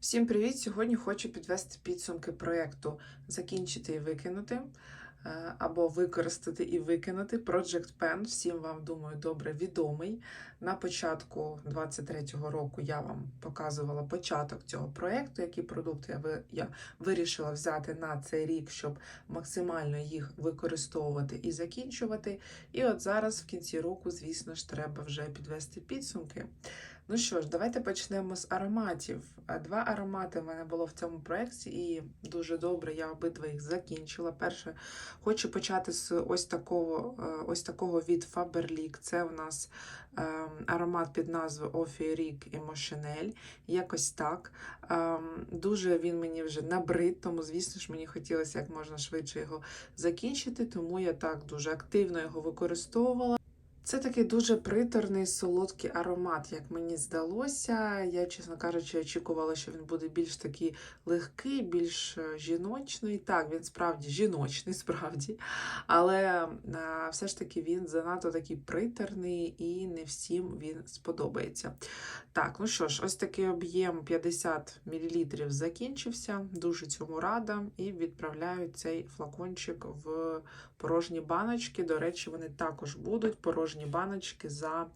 Всім привіт! Сьогодні хочу підвести підсумки проєкту Закінчити і викинути е, або використати і викинути. Project Pen, всім вам, думаю, добре відомий. На початку 23-го року я вам показувала початок цього проєкту, які продукти я вирішила взяти на цей рік, щоб максимально їх використовувати і закінчувати. І от зараз, в кінці року, звісно ж, треба вже підвести підсумки. Ну що ж, давайте почнемо з ароматів. Два аромати в мене було в цьому проєкті, і дуже добре я обидва їх закінчила. Перше, хочу почати з ось такого, е, ось такого від Faberlic. Це у нас ем, аромат під назвою і Мошенель. Якось так. Ем, Дуже він мені вже набрид, тому, звісно ж, мені хотілося як можна швидше його закінчити, тому я так дуже активно його використовувала. Це такий дуже приторний солодкий аромат, як мені здалося. Я, чесно кажучи, очікувала, що він буде більш такий легкий, більш е, жіночний. Так, він справді жіночний, справді. Але е, все ж таки він занадто такий приторний і не всім він сподобається. Так, ну що ж, ось такий об'єм 50 мл закінчився. Дуже цьому рада. І відправляю цей флакончик в порожні баночки. До речі, вони також будуть порожні баночки за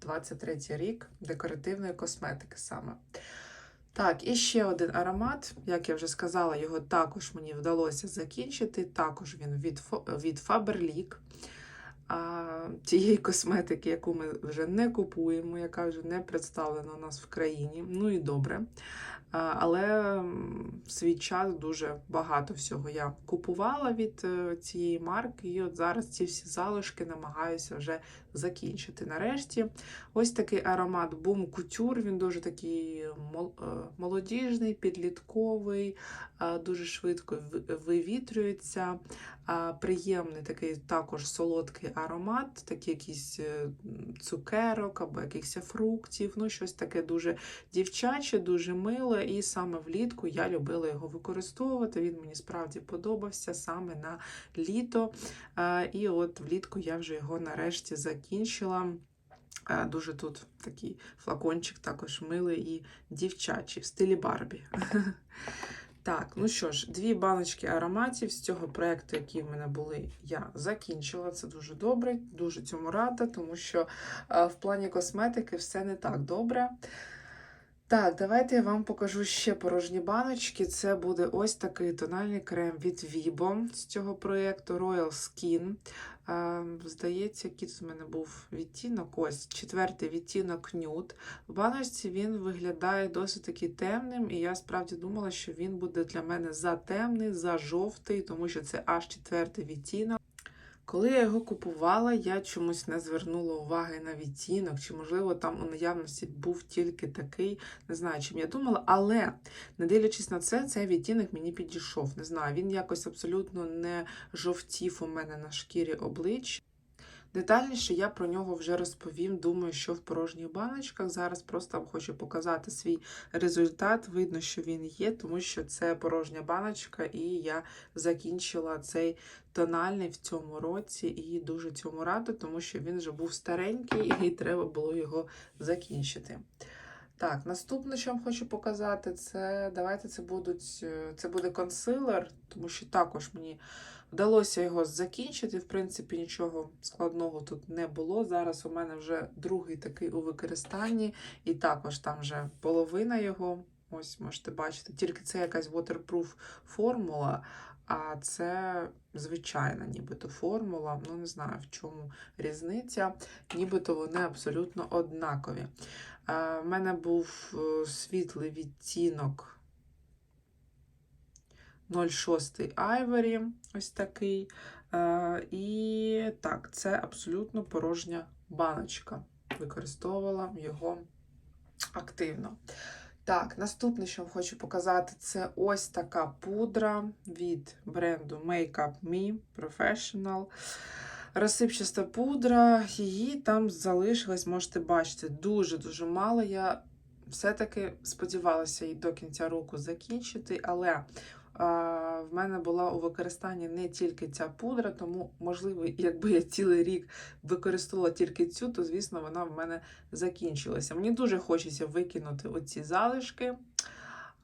23 рік декоративної косметики саме. Так, і ще один аромат. Як я вже сказала, його також мені вдалося закінчити. Також він від, від Faberlic. А, тієї косметики, яку ми вже не купуємо, яка вже не представлена у нас в країні. Ну і добре. Але в свій час дуже багато всього я купувала від е, цієї марки, і от зараз ці всі залишки намагаюся вже закінчити. Нарешті, ось такий аромат Boom Couture, він дуже такий е, молодіжний, підлітковий, е, дуже швидко вивітрюється. Приємний такий також солодкий аромат, такий якийсь цукерок або якихось фруктів, ну щось таке дуже дівчаче, дуже миле. І саме влітку я любила його використовувати. Він мені справді подобався саме на літо. І от влітку я вже його нарешті закінчила. Е, Дуже тут такий флакончик також милий і дівчачий в стилі Барбі. Так, ну що ж, дві баночки ароматів з цього проєкту, які в мене були, я закінчила. Це дуже добре, дуже цьому рада, тому що е, в плані косметики все не так добре. Так, давайте я вам покажу ще порожні баночки. Це буде ось такий тональний крем від Vibo з цього проєкту Royal Skin. Здається, тут в мене був відтінок. Ось четвертий відтінок Nude. В баночці він виглядає досить таки темним, і я справді думала, що він буде для мене за темний, за жовтий, тому що це аж четвертий відтінок. Коли я його купувала, я чомусь не звернула уваги на відтінок, чи, можливо, там у наявності був тільки такий, не знаю, чим я думала, але не дивлячись на це, цей відтінок мені підійшов. Не знаю, він якось абсолютно не жовтів у мене на шкірі обличчя. Детальніше я про нього вже розповім. Думаю, що в порожніх баночках. Зараз просто вам хочу показати свій результат. Видно, що він є, тому що це порожня баночка, і я закінчила цей тональний в цьому році і дуже цьому рада, тому що він вже був старенький і треба було його закінчити. Так, наступне, що я вам хочу показати, це давайте це будуть е, це буде консилер, тому що також мені вдалося його закінчити. В принципі, нічого складного тут не було. Зараз у мене вже другий такий у використанні, і також там вже половина його. Ось можете бачити, тільки це якась waterproof формула, а це звичайна нібито формула. Ну, не знаю, в чому різниця. Нібито вони абсолютно однакові. Е, В мене був е, світлий відтінок 06 Ivory, ось такий. Е, І так, це абсолютно порожня баночка. Використовувала його активно. Так, наступне, що хочу показати, це ось така пудра від бренду Makeup Me Professional. Розсипчаста пудра, її там залишилось, можете бачити, дуже-дуже мало. Я все-таки сподівалася її до кінця року закінчити, але в мене була у використанні не тільки ця пудра, тому, можливо, якби я цілий рік використовувала тільки цю, то, звісно, вона в мене закінчилася. Мені дуже хочеться викинути оці залишки.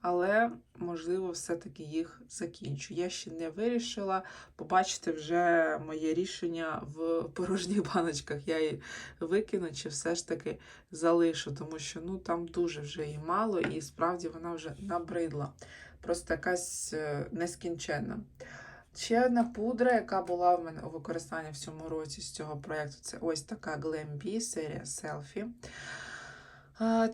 але, можливо, все-таки їх закінчу. Я ще не вирішила. Побачите вже моє рішення в порожніх баночках. Я її викину чи все ж таки залишу, тому що ну, там дуже вже її мало, і справді вона вже набридла. Просто якась е, нескінченна. Ще одна пудра, яка була в мене у використанні в цьому році з цього проєкту, це ось така Glam Bee серія Selfie.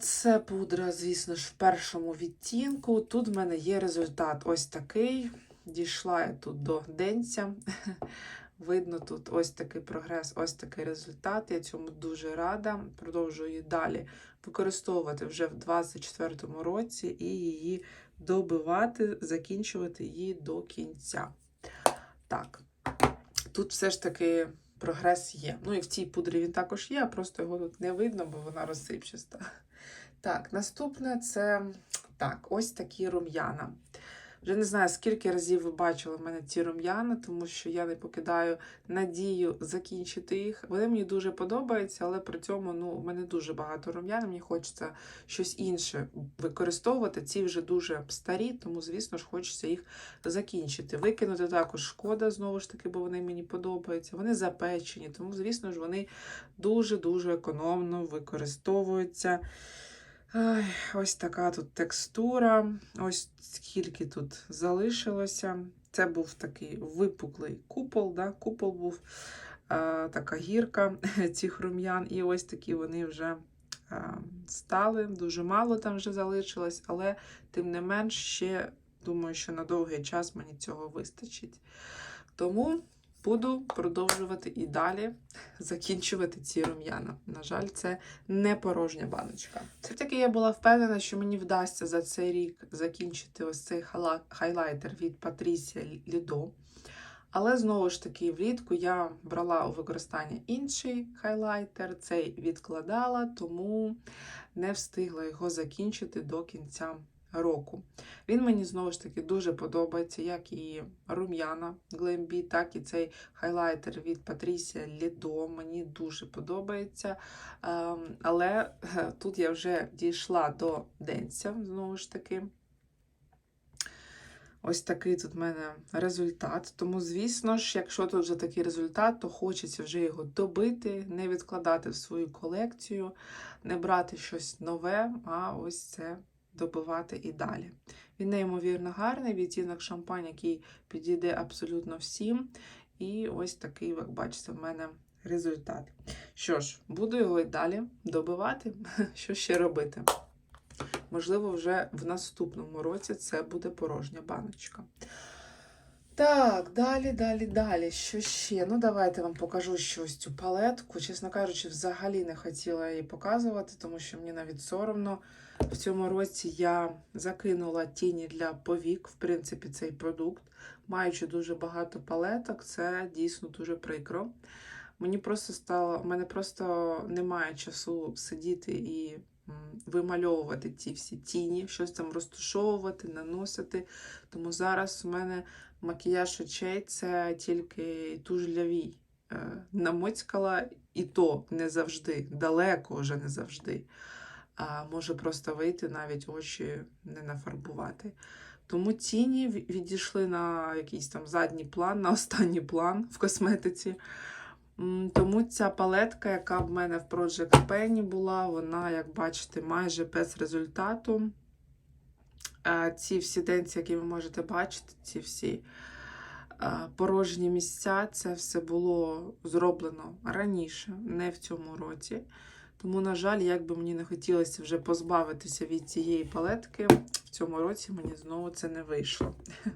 Це пудра, звісно ж, в першому відтінку. Тут в мене є результат ось такий. Дійшла я тут до денця. Видно тут ось такий прогрес, ось такий результат. Я цьому дуже рада. Продовжую її далі використовувати вже в 2024 році і її добивати, закінчувати її до кінця. Так, тут все ж таки прогрес є. Ну і в цій пудрі він також є, просто його тут не видно, бо вона розсипчаста. Так, наступне це так, ось такі рум'яна. Вже не знаю, скільки разів ви бачили в мене ці рум'яна, тому що я не покидаю надію закінчити їх. Вони мені дуже подобаються, але при цьому ну, в мене дуже багато рум'ян, мені хочеться щось інше використовувати. Ці вже дуже старі, тому, звісно ж, хочеться їх закінчити. Викинути також шкода, знову ж таки, бо вони мені подобаються. Вони запечені, тому, звісно ж, вони дуже-дуже економно використовуються. Ай, ось така тут текстура. Ось скільки тут залишилося. Це був такий випуклий купол. Да? Купол був а, така гірка цих рум'ян. І ось такі вони вже а, стали. Дуже мало там вже залишилось, але тим не менш ще думаю, що на довгий час мені цього вистачить. Тому буду продовжувати і далі закінчувати ці рум'яна. На жаль, це не порожня баночка. Все-таки я була впевнена, що мені вдасться за цей рік закінчити ось цей хайлайтер від Patricia Lido. Але знову ж таки, влітку я брала у використання інший хайлайтер, цей відкладала, тому не встигла його закінчити до кінця року. Він мені знову ж таки дуже подобається, як і рум'яна Glambi, так і цей хайлайтер від Patricia Lido. Мені дуже подобається. Ем, Але е, тут я вже дійшла до денця, знову ж таки. Ось такий тут в мене результат. Тому, звісно ж, якщо тут вже такий результат, то хочеться вже його добити, не відкладати в свою колекцію, не брати щось нове, а ось це добивати і далі. Він неймовірно гарний, відтінок шампань, який підійде абсолютно всім. І ось такий, як бачите, в мене результат. Що ж, буду його і далі добивати. Що ще робити? Можливо, вже в наступному році це буде порожня баночка. Так, далі, далі, далі. Що ще? Ну, давайте вам покажу щось цю палетку. Чесно кажучи, взагалі не хотіла її показувати, тому що мені навіть соромно. В цьому році я закинула тіні для повік, в принципі, цей продукт. Маючи дуже багато палеток, це дійсно дуже прикро. Мені просто стало, в мене просто немає часу сидіти і вимальовувати ці всі тіні, щось там розташовувати, наносити. Тому зараз у мене макіяж очей це тільки туш для вій. Е, Намоцькала і то не завжди, далеко вже не завжди. А може просто вийти, навіть очі не нафарбувати. Тому тіні відійшли на якийсь там задній план, на останній план в косметиці. Тому ця палетка, яка в мене в Project Penny була, вона, як бачите, майже без результату. Ці всі денці, які ви можете бачити, ці всі порожні місця, це все було зроблено раніше, не в цьому році. Тому, на жаль, як би мені не хотілося вже позбавитися від цієї палетки, в цьому році мені знову це не вийшло.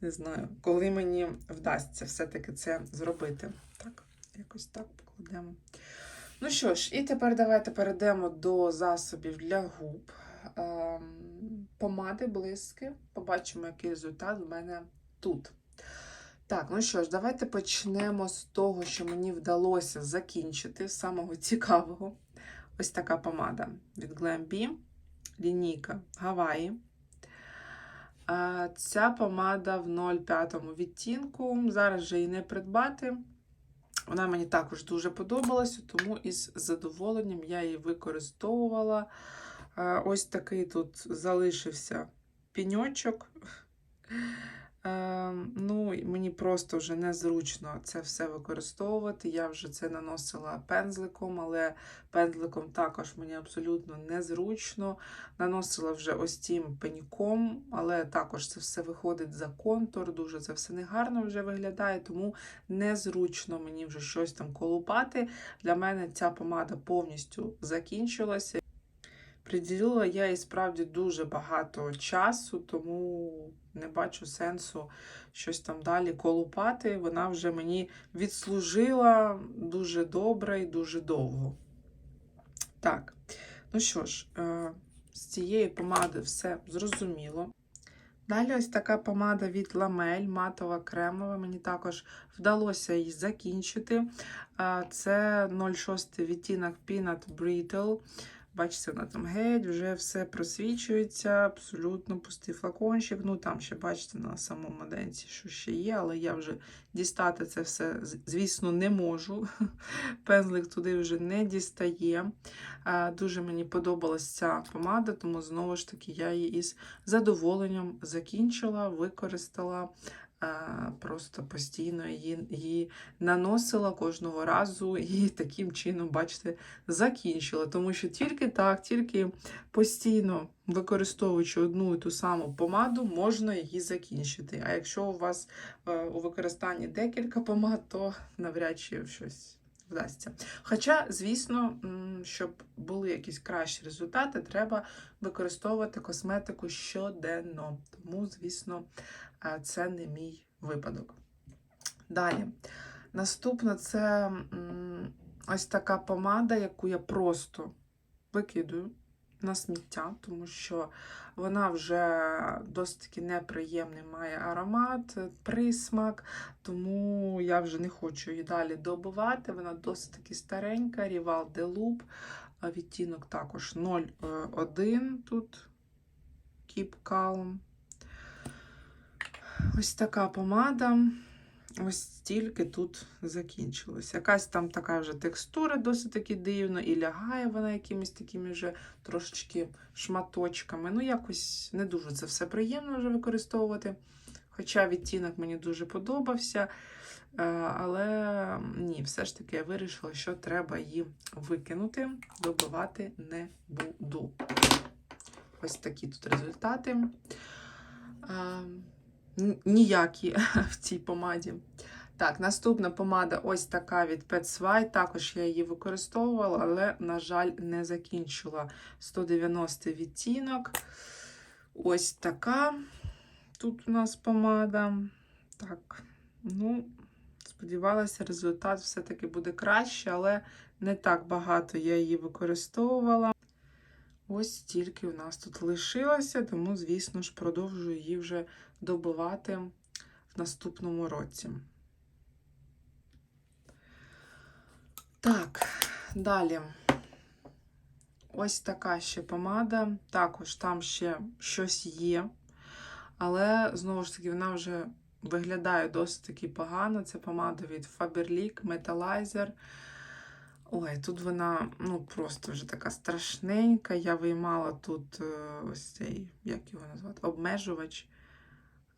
Не знаю, коли мені вдасться все-таки це зробити. Так, якось так покладемо. Ну що ж, і тепер давайте перейдемо до засобів для губ. Ем, Помади, блиски. Побачимо, який результат в мене тут. Так, ну що ж, давайте почнемо з того, що мені вдалося закінчити, з самого цікавого. Ось така помада від Glam лінійка Гаваї. Ця помада в 0,5 відтінку. Зараз вже її не придбати. Вона мені також дуже подобалася, тому із задоволенням я її використовувала Ось такий тут залишився піньочок. Е, Ну, мені просто вже незручно це все використовувати. Я вже це наносила пензликом, але пензликом також мені абсолютно незручно. Наносила вже ось цим пеньком, але також це все виходить за контур, дуже це все негарно вже виглядає, тому незручно мені вже щось там колупати. Для мене ця помада повністю закінчилася. Приділила я їй справді дуже багато часу, тому не бачу сенсу щось там далі колупати. Вона вже мені відслужила дуже добре і дуже довго. Так, ну що ж, е, з цієї помади все зрозуміло. Далі ось така помада від Ламель, матова кремова. Мені також вдалося її закінчити. Е, Це 06 відтінок Peanut Brittle. Бачите, вона там геть, вже все просвічується, абсолютно пустий флакончик. Ну там ще, бачите, на самому денці, що ще є, але я вже дістати це все, звісно, не можу. Пензлик туди вже не дістає. Дуже мені подобалась ця помада, тому знову ж таки я її із задоволенням закінчила, використала. Просто постійно її, її наносила кожного разу і таким чином, бачите, закінчила. Тому що тільки так, тільки постійно використовуючи одну і ту саму помаду, можна її закінчити. А якщо у вас е, у використанні декілька помад, то навряд чи щось вдасться. Хоча, звісно, щоб були якісь кращі результати, треба використовувати косметику щоденно. Тому, звісно, е, це не мій випадок. Далі. Наступна це ось така помада, яку я просто викидую на сміття, тому що вона вже досить таки неприємний має аромат, присмак, тому я вже не хочу її далі добувати. Вона досить таки старенька, Rival de а відтінок також 0,1 тут Keep Calm. Ось така помада. Ось стільки тут закінчилось. Якась там така вже текстура досить таки дивна, і лягає вона якимись такими вже трошечки шматочками. Ну, якось не дуже це все приємно вже використовувати. Хоча відтінок мені дуже подобався. Е, Але ні, все ж таки я вирішила, що треба її викинути, добивати не буду. Ось такі тут результати. Ніякі в цій помаді. Так, наступна помада ось така від Pet Swai. Також я її використовувала, але, на жаль, не закінчила 190 відтінок. Ось така тут у нас помада. Так, ну, сподівалася, результат все-таки буде краще, але не так багато я її використовувала. Ось стільки у нас тут лишилося, тому, звісно ж, продовжую її вже добувати в наступному році. Так, далі. Ось така ще помада. Також там ще щось є. Але, знову ж таки, вона вже виглядає досить таки погано. Це помада від Faberlic Metalizer. Ой, тут вона ну, просто вже така страшненька. Я виймала тут е, ось цей, як його назвати, обмежувач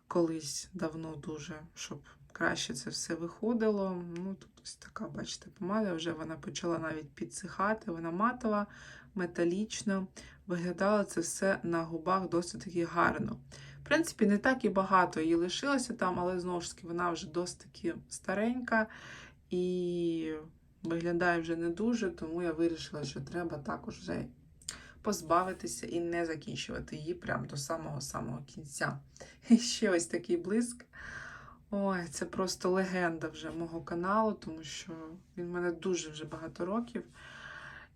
колись давно дуже, щоб краще це все виходило. Ну, тут ось така, бачите, помада, вже вона почала навіть підсихати, вона матова, металічна. Виглядало це все на губах досить таки гарно. В принципі, не так і багато її лишилося там, але знову ж таки вона вже досить таки старенька і виглядає вже не дуже, тому я вирішила, що треба також вже позбавитися і не закінчувати її прямо до самого-самого кінця. І ще ось такий блиск. Ой, це просто легенда вже мого каналу, тому що він в мене дуже вже багато років.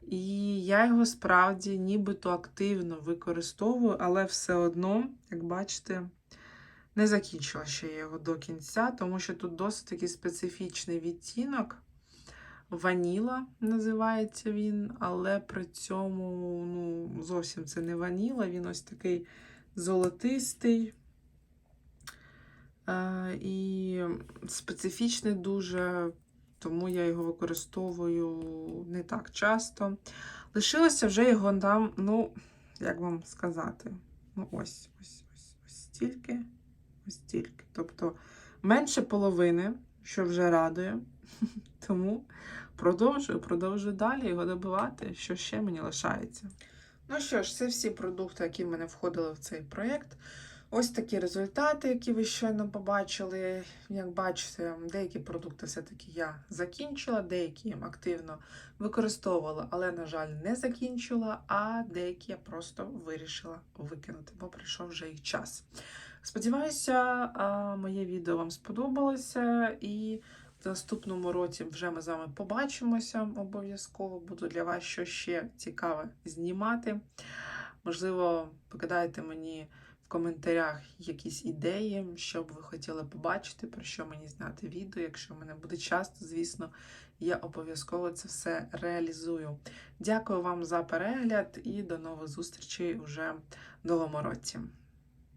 І я його справді нібито активно використовую, але все одно, як бачите, не закінчила ще я його до кінця, тому що тут досить такий специфічний відтінок. Ваніла називається він, але при цьому ну, зовсім це не ваніла, він ось такий золотистий. Е, і специфічний дуже, тому я його використовую не так часто. Лишилося вже його там, ну, як вам сказати, ну ось, ось, ось, ось стільки, ось стільки. Тобто менше половини, що вже радує. Тому продовжую, продовжую далі його добивати, що ще мені лишається. Ну що ж, це всі продукти, які в мене входили в цей проєкт. Ось такі результати, які ви щойно побачили. Як бачите, деякі продукти все-таки я закінчила, деякі активно використовувала, але, на жаль, не закінчила, а деякі я просто вирішила викинути, бо прийшов вже їх час. Сподіваюся, моє відео вам сподобалося, і в наступному році вже ми з вами побачимося. Обов'язково буду для вас що ще цікаве знімати. Можливо, покидайте мені в коментарях якісь ідеї, що б ви хотіли побачити, про що мені зняти відео. Якщо в мене буде час, звісно, я обов'язково це все реалізую. Дякую вам за перегляд і до нових зустрічей уже в новому році.